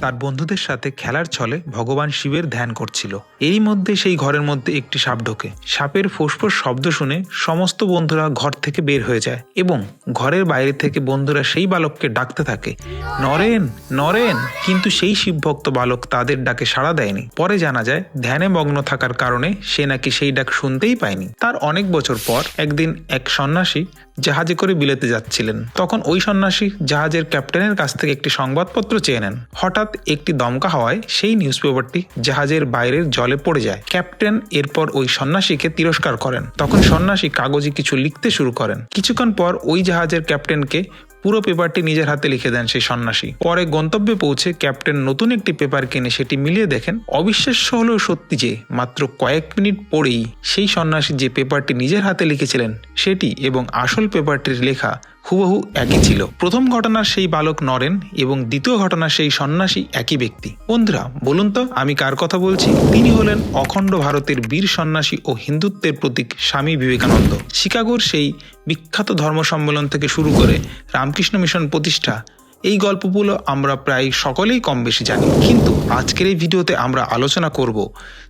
তার বন্ধুদের সাথে খেলার ছলে ভগবান শিবের ধ্যান করছিল। এরই মধ্যে সেই ঘরের মধ্যে একটি সাপ ঢোকে। সাপের ফোসফোস শব্দ শুনে সমস্ত বন্ধুরা ঘর থেকে বের হয়ে যায় এবং ঘরের বাইরে থেকে বন্ধুরা সেই বালককে ডাকতে থাকে। নরেন নরেন! কিন্তু সেই শিবভক্ত বালক তাদের ডাকে সাড়া দেয়নি। পরে জানা যায়, ধ্যানে মগ্ন থাকার কারণে সে নাকি সেই ডাক শুনতেই পায়নি। তার অনেক বছর পর একদিন এক সন্ন্যাসী জাহাজে করে বিলেতে যাচ্ছিলেন। তখন ওই সন্ন্যাসী জাহাজের ক্যাপ্টেনের কাছ থেকে একটি সংবাদপত্র চেয়ে নেন। হঠাৎ একটি দমকা হওয়ায় সেই নিউজ পেপারটি জাহাজের বাইরের জলে পড়ে যায়। ক্যাপ্টেন এরপর ওই সন্ন্যাসীকে তিরস্কার করেন। তখন সন্ন্যাসী কাগজে কিছু লিখতে শুরু করেন। কিছুক্ষণ পর ওই জাহাজের ক্যাপ্টেনকে পুরো পেপারটি নিজের হাতে লিখে দেন সেই সন্ন্যাসী। পরে গন্তব্যে পৌঁছে ক্যাপ্টেন নতুন একটি পেপার কিনে সেটি মিলিয়ে দেখেন, অবিশ্বাস্য হলেও সত্যি যে মাত্র কয়েক মিনিট পরেই সেই সন্ন্যাসী যে পেপারটি নিজের হাতে লিখেছিলেন, সেটি এবং আসল পেপারটির লেখা হুবহু একই ছিল। প্রথম ঘটনার সেই বালক নরেন এবং দ্বিতীয় ঘটনার সেই সন্ন্যাসী একই ব্যক্তি। বন্ধুরা, বলুন তো, আমি কার কথা বলছি? তিনি হলেন অখণ্ড ভারতের বীর সন্ন্যাসী ও হিন্দুত্বের প্রতীক স্বামী বিবেকানন্দ। শিকাগোর সেই বিখ্যাত ধর্ম সম্মেলন থেকে শুরু করে রামকৃষ্ণ মিশন প্রতিষ্ঠা এই গল্পগুলো আমরা প্রায় সকলেই কম বেশি জানি। কিন্তু আজকের এই ভিডিওতে আমরা আলোচনা করব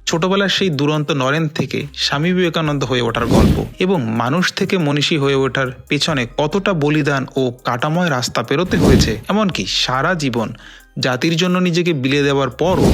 ছোটবেলার সেই দুরন্ত নরেন থেকে স্বামী বিবেকানন্দ হয়ে ওঠার গল্প এবং মানুষ থেকে মনীষী হয়ে ওঠার পেছনে কতটা বলিদান ও কাটাময় রাস্তা পেরোতে হয়েছে, এমনকি সারা জীবন জাতির জন্য নিজেকে বিলিয়ে দেওয়ার পরও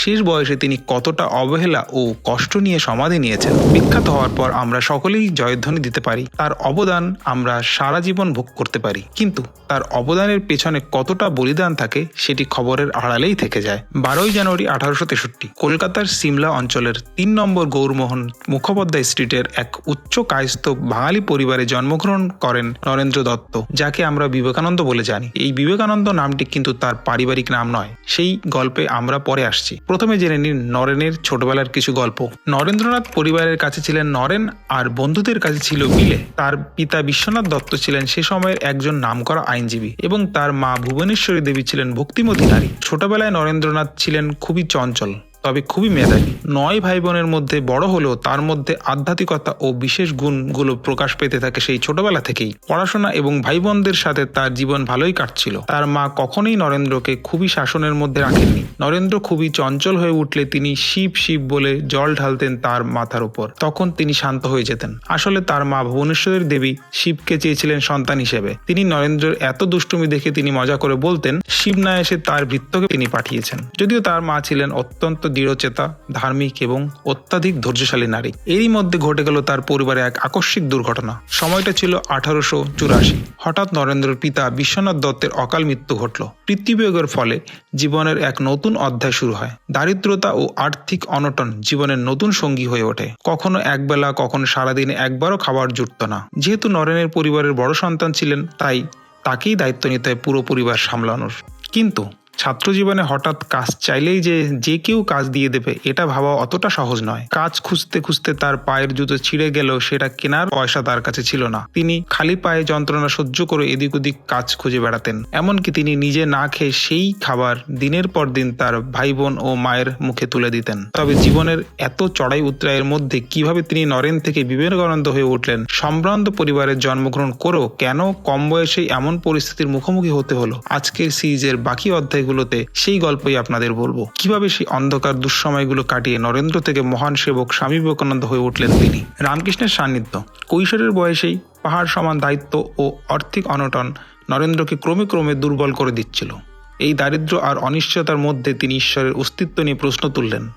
শেষ বয়সে তিনি কতটা অবহেলা ও কষ্ট নিয়ে সমাধি নিয়েছেন, বিখ্যাত হওয়ার পর আমরা সকলেই জয়ধ্বনি দিতে পারি, তার অবদান আমরা সারা জীবন ভোগ করতে পারি। কিন্তু তার অবদানের পেছনে কতটা বলিদান থাকে সেটি খবরের আড়ালেই থেকে যায়। বারোই জানুয়ারি আঠারোশো তেষট্টি, কলকাতার সিমলা অঞ্চলের তিন নম্বর গৌরমোহন মুখোপাধ্যায় স্ট্রিটের এক উচ্চ কায়স্থ বাঙালি পরিবারে জন্মগ্রহণ করেন নরেন্দ্র দত্ত, যাকে আমরা বিবেকানন্দ বলে জানি। এই বিবেকানন্দ নামটি কিন্তু তার পারিবারিক নাম নয়, সেই গল্পে আমরা পরে আসছি। প্রথমে জেনে নিন নরেনের ছোটবেলার কিছু গল্প। নরেন্দ্রনাথ পরিবারের কাছে ছিলেন নরেন আর বন্ধুদের কাছে ছিল বিলে। তার পিতা বিশ্বনাথ দত্ত ছিলেন সে সময়ের একজন নামকরা আইনজীবী এবং তার মা ভুবনেশ্বরী দেবী ছিলেন ভক্তিমতী নারী। ছোটবেলায় নরেন্দ্রনাথ ছিলেন খুবই চঞ্চল। তবে খুবই মেধাবী। নয় ভাই বোনের মধ্যে বড় হলেও তার মধ্যে আধ্যাত্মিকতা ও বিশেষ গুণগুলো প্রকাশ পেতে থাকে সেই ছোটবেলা থেকেই। পড়াশোনা এবং ভাই বোনদের সাথে তার জীবন ভালোই কাটছিল। তার মা কখনোই নরেন্দ্রকে খুবই শাসনের মধ্যে রাখেননি। নরেন্দ্র খুবই চঞ্চল হয়ে উঠলে তিনি শিব শিব বলে জল ঢালতেন তার মাথার উপর। তখন তিনি শান্ত হয়ে যেতেন। আসলে তার মা ভুবনেশ্বরের দেবী শিবকে চেয়েছিলেন সন্তান হিসেবে। তিনি নরেন্দ্রের এত দুষ্টুমি দেখে তিনি মজা করে বলতেন, শিব না এসে তার ভৃত্যকে তিনি পাঠিয়েছেন। যদিও তার মা ছিলেন অত্যন্ত দৃঢ়চেতা, ধার্মিক এবং অত্যাধিক ধৈর্যশালী নারী। এরই মধ্যে ঘটে গেল তার পরিবারে এক আকস্মিক দুর্ঘটনা। সময়টা ছিল আঠারোশো চুরাশি। হঠাৎ নরেন্দ্রের পিতা বিশ্বনাথ দত্তের অকাল মৃত্যু ঘটল। পিতৃবিয়োগের ফলে জীবনের এক নতুন অধ্যায় শুরু হয়। দারিদ্রতা ও আর্থিক অনটন জীবনের নতুন সঙ্গী হয়ে ওঠে। কখনো একবেলা, কখনো সারাদিনে একবারও খাবার জুটত না। যেহেতু নরেনের পরিবারের বড় সন্তান ছিলেন, তাই তাকেই দায়িত্ব নিতে হয় পুরো পরিবার সামলানোর। কিন্তু ছাত্র জীবনে হঠাৎ কাজ চাইলেই যে যে কেউ কাজ দিয়ে দেবে, এটা ভাবা অতটা সহজ নয়। কাজ খুঁজতে খুঁজতে তার পায়ের জুতো ছিঁড়ে গেলেও সেটা কেনার পয়সা তার কাছে ছিল না। তিনি খালি পায়ে যন্ত্রণা সহ্য করে এদিক ওদিক কাজ খুঁজে বেড়াতেন। এমনকি তিনি নিজে না খেয়ে সেই খাবার দিনের পর দিন তার ভাই বোন ও মায়ের মুখে তুলে দিতেন। তবে জীবনের এত চড়াই উত্তরায়ের মধ্যে কীভাবে তিনি নরেন থেকে বিবেকানন্দ হয়ে উঠলেন, সম্ভ্রান্ত পরিবারের জন্মগ্রহণ করেও কেন কম বয়সেই এমন পরিস্থিতির মুখোমুখি হতে হলো? আজকের সিরিজের বাকি অধ্যায়গুলোতে সেই গল্পই আপনাদের বলব। কীভাবে সেই অন্ধকার দুঃসময়গুলো কাটিয়ে নরেন্দ্র থেকে মহান সেবক স্বামী বিবেকানন্দ হয়ে উঠলেন তিনি? রামকৃষ্ণের সান্নিধ্য। কৈশোরের বয়সেই পাহাড় সমান দায়িত্ব ও আর্থিক অনটন নরেন্দ্রকে ক্রমে ক্রমে দুর্বল করে দিচ্ছিল। এই দারিদ্র আর অনিশ্চয়তার মধ্যে তিনি ঈশ্বরের অস্তিত্ব নিয়ে প্রশ্ন তুললেন।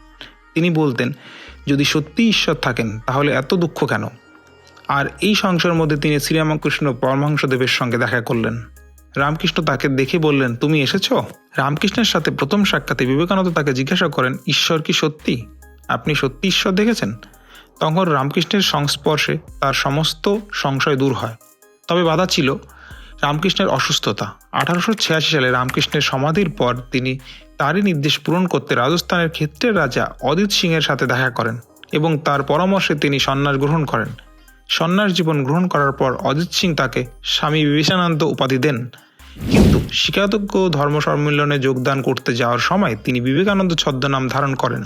তিনি বলতেন, যদি সত্যি ঈশ্বর থাকেন, তাহলে এত দুঃখ কেন? আর এই সংসারের মধ্যে তিনি শ্রীরামকৃষ্ণ পরমহংসদেবের সঙ্গে দেখা করলেন। রামকৃষ্ণ তাকে দেখে বললেন, তুমি এসেছ? রামকৃষ্ণের সাথে প্রথম সাক্ষাতে বিবেকানন্দ তাকে জিজ্ঞাসা করেন, ঈশ্বর কি সত্যি? আপনি সত্যি ঈশ্বর দেখেছেন? তখন রামকৃষ্ণের সংস্পর্শে তার সমস্ত সংশয় দূর হয়। তবে বাধা ছিল রামকৃষ্ণের অসুস্থতা। আঠারোশো ছিয়াশি সালে রামকৃষ্ণের সমাধির পর তিনি তারই নির্দেশ পূরণ করতে রাজস্থানের ক্ষেত্রের রাজা অদিত সিংয়ের সাথে দেখা করেন এবং তার পরামর্শে তিনি সন্ন্যাস গ্রহণ করেন। সন্ন্যাস জীবন গ্রহণ করার পর অজিত সিং তাকে স্বামী বিবেকানন্দ উপাধি দেন। কিন্তু শিকাতজ্ঞ ধর্ম সম্মেলনে যোগদান করতে যাওয়ার সময় তিনি বিবেকানন্দ ছদ্মনাম ধারণ করেন।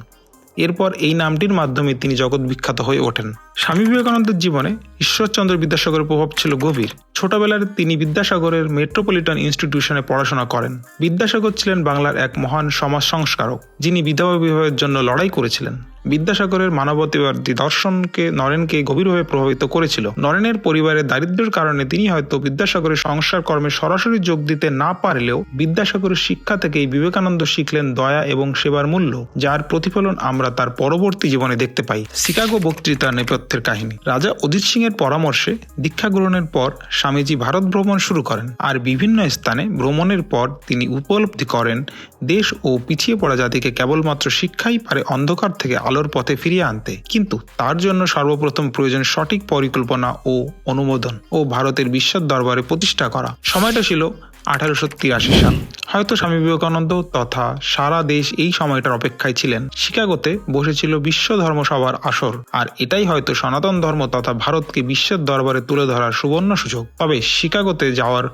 এরপর এই নামটির মাধ্যমে তিনি জগৎ বিখ্যাত হয়ে ওঠেন। স্বামী বিবেকানন্দের জীবনে ঈশ্বরচন্দ্র বিদ্যাসাগরের প্রভাব ছিল গভীর। ছোটবেলার তিনি বিদ্যাসাগরের মেট্রোপলিটন ইনস্টিটিউশনে পড়াশোনা করেন। বিদ্যাসাগর ছিলেন বাংলার এক মহান সমাজ সংস্কারক, যিনি বিধবা বিবাহের জন্য লড়াই করেছিলেন। বিদ্যাসাগরের মানবতাবাদী দর্শনকে নরেনকে গভীরভাবে প্রভাবিত করেছিল। নরেনের পরিবারের দারিদ্র্যের কারণে তিনি হয়তো বিদ্যাসাগরের সংসার কর্মে সরাসরি যোগ দিতে না পারলেও বিদ্যাসাগরের শিক্ষা থেকেই বিবেকানন্দ শিখলেন দয়া এবং সেবার মূল্য, যার প্রতিফলন আমরা তার পরবর্তী জীবনে দেখতে পাই। শিকাগো বক্তৃতা নেপথ্যের কাহিনী। রাজা অজিত সিং এর পরামর্শে দীক্ষা গ্রহণের পর স্বামীজি ভারত ভ্রমণ শুরু করেন আর বিভিন্ন স্থানে ভ্রমণের পর তিনি উপলব্ধি করেন দেশ ও পিছিয়ে পড়া জাতিকে কেবলমাত্র শিক্ষাই পারে অন্ধকার থেকে আলোর পথে ফিরিয়ে আনতে। কিন্তু তার জন্য সর্বপ্রথম প্রয়োজন সঠিক পরিকল্পনা ও অনুমোদন ও ভারতের বিশ্বের দরবারে প্রতিষ্ঠা করা। সময়টা ছিল আঠারোশো তিরাশি সাল। হয়তো স্বামী বিবেকানন্দ তথা সারা দেশ এই সময়টার অপেক্ষায় ছিলেন। শিকাগোতে বসেছিল বিশ্ব ধর্ম সভার আসর। আর এটাই হয়তো সনাতন ধর্ম তথা ভারতকে বিশ্বের দরবারে তুলে ধরার সুবর্ণ সুযোগ। তবে শিকাগোতে যাওয়ার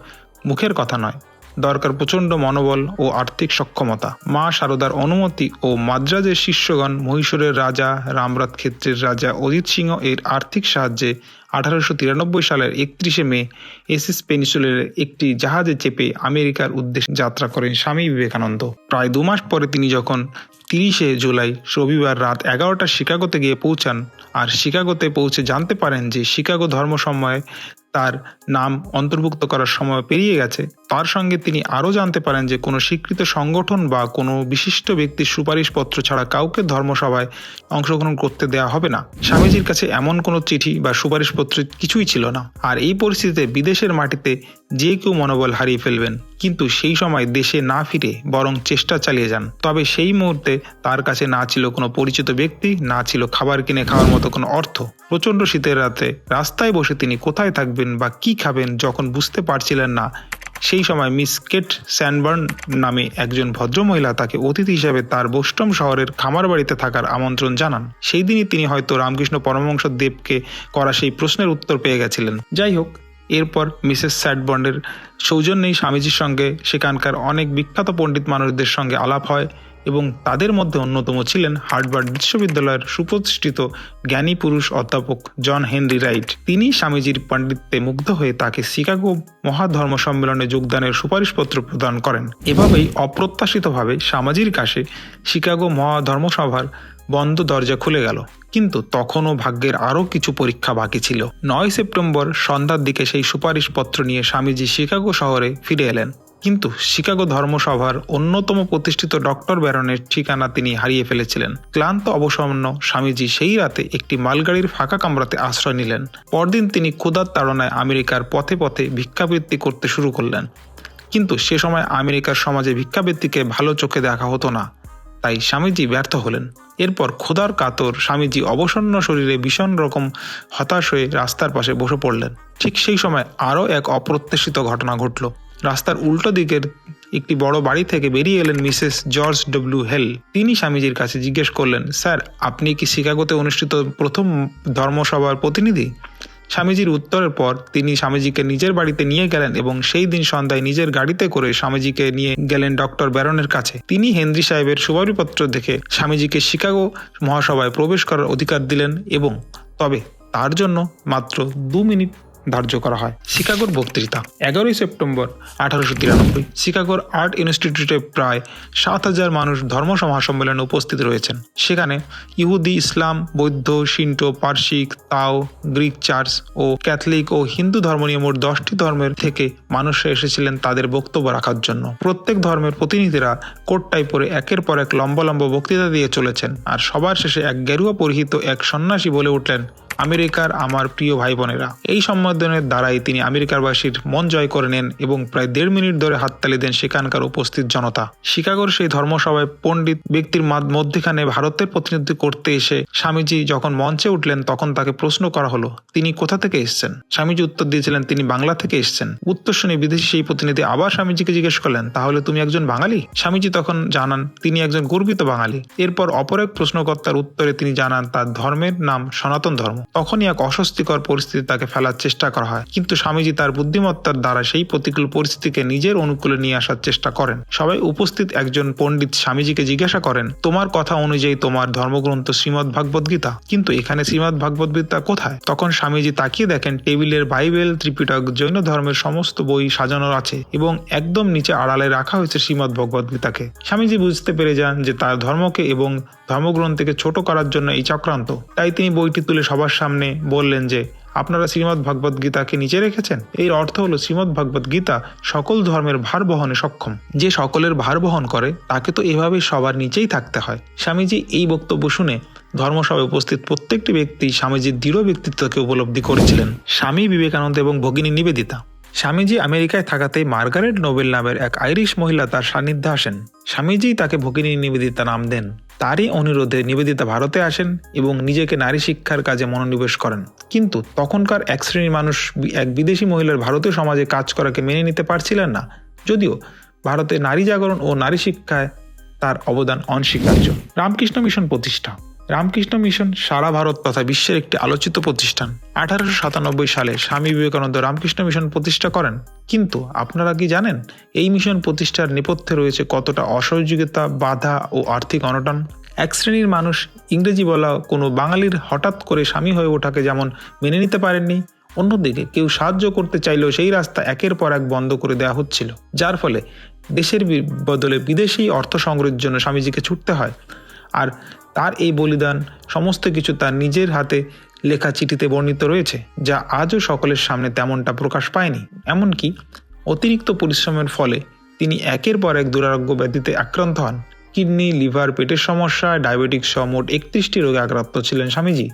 মুখের কথা নয়। দরকার প্রচণ্ড মনোবল ও আর্থিক সক্ষমতা। মা সারদার অনুমতি ও মাদ্রাজের শিষ্যগণ, মহীশূরের রাজা, রামরাত ক্ষেত্রের রাজা অজিত সিংহ এর আর্থিক সাহায্যে আঠারোশো তিরানব্বই সালের একত্রিশে মে এসএস পেনিসুলের একটি জাহাজে চেপে আমেরিকার উদ্দেশ্যে যাত্রা করেন স্বামী বিবেকানন্দ। প্রায় দু মাস পরে তিনি যখন তিরিশে জুলাই রবিবার রাত এগারোটা শিকাগোতে গিয়ে পৌঁছান, আর শিকাগোতে পৌঁছে জানতে পারেন যে শিকাগো ধর্ম সময়ে তার নাম অন্তর্ভুক্ত করার সময় পেরিয়ে গেছে। তার সঙ্গে তিনি আরও জানতে পারেন যে, কোনো স্বীকৃত সংগঠন বা কোনো বিশিষ্ট ব্যক্তির সুপারিশপত্র ছাড়া কাউকে ধর্মসভায় অংশগ্রহণ করতে দেওয়া হবে না। স্বামীজির কাছে এমন কোনো চিঠি বা সুপারিশপত্র কিছুই ছিল না। আর এই পরিস্থিতিতে বিদেশের মাটিতে যে কেউ মনোবল হারিয়ে ফেলবেন। কিন্তু সেই সময় দেশে না ফিরে বরং চেষ্টা চালিয়ে যান। তবে সেই মুহূর্তে তার কাছে না ছিল কোনো পরিচিত ব্যক্তি, না ছিল খাবার কিনে খাওয়ার মতো কোনো অর্থ। প্রচণ্ড শীতের রাতে রাস্তায় বসে তিনি কোথায় থাকবেন বা কি খাবেন যখন বুঝতে পারছিলেন না, সেই সময় মিস কেট স্যানবার্ন নামে একজন ভদ্রমহিলা তাকে অতিথি হিসেবে তার বোস্টম শহরের খামার বাড়িতে থাকার আমন্ত্রণ জানান। সেই দিনই তিনি হয়তো রামকৃষ্ণ পরমহংস দেবকে করা সেই প্রশ্নের উত্তর পেয়ে গেছিলেন। যাই হোক এরপর মিসেস স্যাডবন্ডের সৌজন্যেই স্বামীজির সঙ্গে সেখানকার অনেক বিখ্যাত পণ্ডিত মানুষদের সঙ্গে আলাপ হয় এবং তাদের মধ্যে অন্যতম ছিলেন হার্ডবার্ড বিশ্ববিদ্যালয়ের সুপ্রতিষ্ঠিত জ্ঞানী পুরুষ অধ্যাপক জন হেনরি রাইট। তিনি স্বামীজির পণ্ডিত্যে মুগ্ধ হয়ে তাকে শিকাগো মহাধর্ম সম্মেলনে যোগদানের সুপারিশপত্র প্রদান করেন। এভাবেই অপ্রত্যাশিতভাবে স্বামীজির কাছে শিকাগো মহাধর্মসভার বন্ধ দরজা খুলে গেল। কিন্তু তখনও ভাগ্যের আরও কিছু পরীক্ষা বাকি ছিল। নয় সেপ্টেম্বর সন্ধ্যার দিকে সেই সুপারিশপত্র নিয়ে স্বামীজি শিকাগো শহরে ফিরে এলেন। কিন্তু শিকাগো ধর্মসভার অন্যতম প্রতিষ্ঠিত ডক্টর ব্যারনের ঠিকানা তিনি হারিয়ে ফেলেছিলেন। ক্লান্ত অবসন্ন স্বামীজি সেই রাতে একটি মালগাড়ির ফাঁকা কামরাতে আশ্রয় নিলেন। পরদিন তিনি ক্ষুধার তাড়নায় আমেরিকার পথে পথে ভিক্ষাবৃত্তি করতে শুরু করলেন। কিন্তু সে সময় আমেরিকার সমাজে ভিক্ষাবৃত্তিকে ভালো চোখে দেখা হতো না। তাই স্বামীজি ব্যর্থ হলেন। এরপর খোদার কাতর স্বামীজি অবসন্ন শরীরে ভীষণ রকম হতাশ হয়ে রাস্তার পাশে বসে পড়লেন। ঠিক সেই সময় আরও এক অপ্রত্যাশিত ঘটনা ঘটল। রাস্তার উল্টো দিকের একটি বড় বাড়ি থেকে বেরিয়ে এলেন মিসেস জর্জ ডব্লিউ হেল। তিনি স্বামীজির কাছে জিজ্ঞেস করলেন, স্যার, আপনি কি শিকাগোতে অনুষ্ঠিত প্রথম ধর্মসভার প্রতিনিধি? স্বামীজির উত্তরের পর তিনি স্বামীজিকে নিজের বাড়িতে নিয়ে গেলেন এবং সেই দিন সন্ধ্যায় নিজের গাড়িতে করে স্বামীজিকে নিয়ে গেলেন ডক্টর ব্যারনের কাছে। তিনি হেনরি সাহেবের সুপারিপত্র দেখে স্বামীজিকে শিকাগো মহাসভায় প্রবেশ করার অধিকার দিলেন এবং তবে তার জন্য মাত্র দু মিনিট ধার্য করা হয়। শিকাগোর বক্তৃতা, এগারোই সেপ্টেম্বর আঠারোশো তিরানব্বই। শিকাগোর আর্ট ইনস্টিটিউটে প্রায় সাত হাজার মানুষ ধর্ম মহাসম্মেলনে উপস্থিত রয়েছেন। সেখানে ইহুদি, ইসলাম, বৌদ্ধ, শিন্টো পার্সিক তাও, গ্রিক চার্চ ও ক্যাথলিক ও হিন্দু ধর্ম নিয়ে মোট দশটি ধর্মের থেকে মানুষরা এসেছিলেন তাদের বক্তব্য রাখার জন্য। প্রত্যেক ধর্মের প্রতিনিধিরা কোটটাই পরে একের পর এক লম্বা লম্বা বক্তৃতা দিয়ে চলেছেন। আর সবার শেষে এক গেরুয়া পরিহিত এক সন্ন্যাসী বলে উঠলেন আমেরিকার আমার প্রিয় ভাই বোনেরা এই সম্বোধনের দ্বারাই তিনি আমেরিকারবাসীর মন জয় করে নেন এবং প্রায় দেড় মিনিট ধরে হাততালি দেন সেখানকার উপস্থিত জনতা। শিকাগোর সেই ধর্মসভায় পণ্ডিত ব্যক্তির মধ্যখানে ভারতের প্রতিনিধিত্ব করতে এসে স্বামীজি যখন মঞ্চে উঠলেন, তখন তাকে প্রশ্ন করা হলো, তিনি কোথা থেকে এসেছেন? স্বামীজি উত্তর দিয়েছিলেন, তিনি বাংলা থেকে এসেছেন। উত্তর শুনে বিদেশি সেই প্রতিনিধি আবার স্বামীজিকে জিজ্ঞেস করলেন, তাহলে তুমি একজন বাঙালি? স্বামীজি তখন জানান, তিনি একজন গর্বিত বাঙালি। এরপর অপর এক প্রশ্নকর্তার উত্তরে তিনি জানান, তার ধর্মের নাম সনাতন ধর্ম। তখনই এক অস্বস্তিকর পরিস্থিতি তাকে ফেলার চেষ্টা করা হয়। কিন্তু স্বামীজি তার বুদ্ধিমত্তার দ্বারা সেই প্রতিকূল পরিস্থিতিকে নিজের অনুকূলে নিয়ে আসার চেষ্টা করেন। সবাই উপস্থিত একজন পণ্ডিত স্বামীজিকে জিজ্ঞাসা করেন, তোমার কথা অনুযায়ী তোমার ধর্মগ্রন্থ শ্রীমদ ভাগবত গীতা? কিন্তু এখানে শ্রীমদ ভাগবত গীতা কোথায়? তখন স্বামীজি তাকিয়ে দেখেন টেবিলের বাইবেল, ত্রিপিটক, জৈন ধর্মের সমস্ত বই সাজানো আছে এবং একদম নিচে আড়ালে রাখা হয়েছে শ্রীমদ ভগবত গীতাকে। স্বামীজি বুঝতে পেরে যান যে তার ধর্মকে এবং ধর্মগ্রন্থকে ছোট করার জন্য এই চক্রান্ত। তাই তিনি বইটি তুলে সবার সামনে বললেন যে, আপনারা শ্রীমদ ভাগবত গীতাকে নিচে রেখেছেন? এর অর্থ হলো শ্রীমদ ভাগবত গীতা সকল ধর্মের ভার বহনে সক্ষম। যে সকলের ভার বহন করে, তাকে তো এভাবে সবার নিচেই থাকতে হয়। স্বামীজি এই বক্তব্য শুনে ধর্মসভায় উপস্থিত প্রত্যেকটি ব্যক্তি স্বামীজির দৃঢ় ব্যক্তিত্বকে উপলব্ধি করেছিলেন। স্বামী বিবেকানন্দ এবং ভগিনী নিবেদিতা। স্বামীজি আমেরিকায় থাকাতেই মার্গারেট নোবেল নামের এক আইরিশ মহিলা তার সান্নিধ্যে আসেন। স্বামীজি তাকে ভগিনী নিবেদিতা নাম দেন। তারই অনুরোধে নিবেদিতা ভারতে আসেন এবং নিজেকে নারী শিক্ষার কাজে মনোনিবেশ করেন। কিন্তু তখনকার এক শ্রেণির মানুষ এক বিদেশি মহিলার ভারতীয় সমাজে কাজ করাকে মেনে নিতে পারছিলেন না। যদিও ভারতে নারী জাগরণ ও নারী শিক্ষায় তার অবদান অনস্বীকার্য। রামকৃষ্ণ মিশন প্রতিষ্ঠা। রামকৃষ্ণ মিশন সারা ভারত তথা বিশ্বের একটি আলোচিত প্রতিষ্ঠান। আঠারোশো সাতানব্বই সালে স্বামী বিবেকানন্দ রামকৃষ্ণ মিশন প্রতিষ্ঠা করেন। কিন্তু আপনারা কি জানেন, এই মিশন প্রতিষ্ঠার নেপথ্যে রয়েছে কতটা অসহযোগিতা, বাধা ও আর্থিক অনটন? এক শ্রেণির মানুষ ইংরেজি বলা কোনো বাঙালির হঠাৎ করে স্বামী হয়ে ওঠাকে যেমন মেনে নিতে পারেননি, অন্যদিকে কেউ সাহায্য করতে চাইলেও সেই রাস্তা একের পর এক বন্ধ করে দেওয়া হচ্ছিল। যার ফলে দেশের বদলে বিদেশি অর্থ সংগ্রহের জন্য স্বামীজিকে ছুটতে হয়। আর তার এই বলিদান সমস্ত কিছু তার নিজের হাতে লেখা চিঠিতে বর্ণিত রয়েছে, যা আজও সকলের সামনে তেমনটা প্রকাশ পায়নি। এমনকি অতিরিক্ত পরিশ্রমের ফলে তিনি একের পর এক দুরারোগ্য ব্যাধিতে আক্রান্ত হন। কিডনি, লিভার, পেটের সমস্যা, ডায়াবেটিক সহ মোট একত্রিশটি রোগে আক্রান্ত ছিলেন স্বামীজি।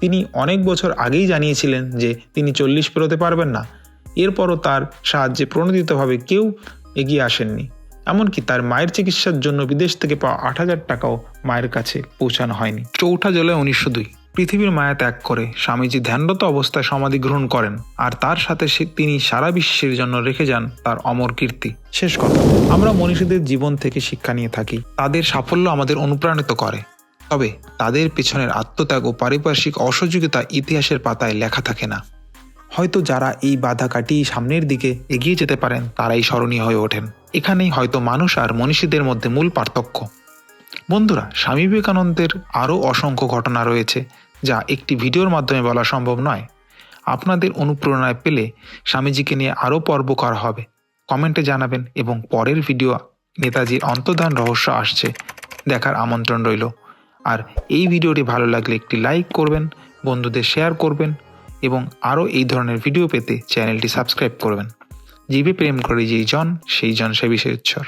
তিনি অনেক বছর আগেই জানিয়েছিলেন যে তিনি চল্লিশ পেরোতে পারবেন না। এরপরও তার সাহায্যে প্রণোদিতভাবে কেউ এগিয়ে আসেননি। এমনকি তার মায়ের চিকিৎসার জন্য বিদেশ থেকে পাওয়া আট হাজার টাকাও মায়ের কাছে পৌঁছানো হয়নি। চৌঠা জুলাই উনিশশো দুই, পৃথিবীর মায়া ত্যাগ করে স্বামীজি ধ্যানরত অবস্থায় সমাধি গ্রহণ করেন, আর তার সাথে তিনি সারা বিশ্বের জন্য রেখে যান তার অমর কীর্তি। শেষ কথা, আমরা মনীষীদের জীবন থেকে শিক্ষা নিয়ে থাকি, তাদের সাফল্য আমাদের অনুপ্রাণিত করে। তবে তাদের পেছনের আত্মত্যাগ ও পারিপার্শ্বিক অসহযোগিতা ইতিহাসের পাতায় লেখা থাকে না। হয়তো যারা এই বাধা কাটিয়ে সামনের দিকে এগিয়ে যেতে পারেন, তারাই স্মরণীয় হয়ে ওঠেন। এখানেই হয়তো মানুষ আর মনীষীদের মধ্যে মূল পার্থক্য। বন্ধুরা, স্বামী বিবেকানন্দের আরও অসংখ্য ঘটনা রয়েছে, যা একটি ভিডিওর মাধ্যমে বলা সম্ভব নয়। আপনাদের অনুপ্রেরণায় পেলে স্বামীজিকে নিয়ে আরও পর্ব করা হবে। কমেন্টে জানাবেন এবং পরের ভিডিও নেতাজির অন্তর্ধান রহস্য আসছে দেখার আমন্ত্রণ রইল। আর এই ভিডিওটি ভালো লাগলে একটি লাইক করবেন, বন্ধুদের শেয়ার করবেন এবং আরও এই ধরনের ভিডিও পেতে চ্যানেলটি সাবস্ক্রাইব করবেন। জীবে প্রেম করে যেই জন সেই জন সে বিশেষ ঈশ্বর